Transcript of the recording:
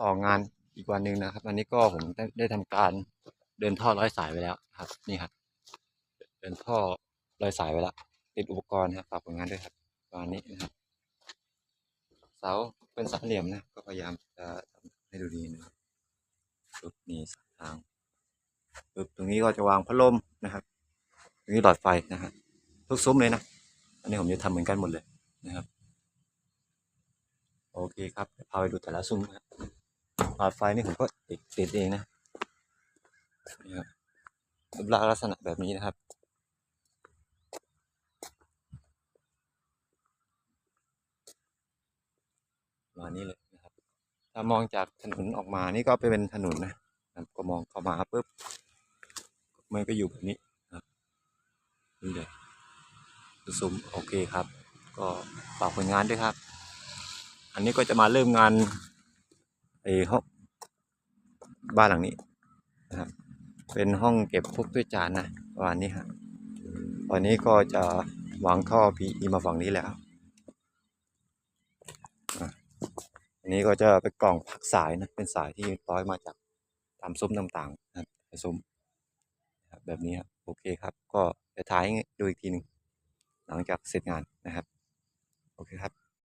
ต่องานอีกวันหนึ่งนะครับ อันนี้ก็ผมได้ได้ทำการเดินท่อร้อยสายไปแล้วครับ นี่ครับ เดินท่อร้อยสายไปแล้วติดอุปกรณ์นะครับฝากผลงานด้วยครับประมาณนี้นะครับ เสาเป็นสามเหลี่ยมนะ ก็พยายามจะทำให้ดูดีนะครับปึ๊บนี่สายทางปึ๊บตรงนี้ก็จะวางพัดลมนะครับ ตรงนี้หลอดไฟนะฮะทุกซุ้มเลยนะ อันนี้ผมจะทำเหมือนกันหมดเลยนะครับ โอเคครับพาไปดูแต่ละซุ้มนะครับ หลอดไฟนี่ผมก็ติดติดเองนะนี่ครับลักษณะแบบนี้นะครับมานี้เลยนะครับ ถ้ามองจากถนนออกมานี่ก็ไปเป็นถนนนะก็มองเข้ามาปุ๊บมันก็อยู่แบบนี้นะครับนี่เลยซุ้มโอเคครับ ก็ฝากผลงานด้วยครับ อันนี้ก็จะมาเริ่มงาน ไอห้องบ้านหลังนี้นะครับเป็นห้องเก็บพวกถ้วยจานนะประมาณนี้ครับตอนนี้ก็จะวางท่อ PE มาฝั่งนี้แล้วอันนี้ก็จะเป็นกล่องพักสายนะเป็นสายที่ร้อยมาจากตามซุ้มต่างๆนะซุ้มแบบนี้ครับโอเคครับ ก็จะท้ายให้ดูอีกทีหนึ่งหลังจากเสร็จงานนะครับ โอเคครับ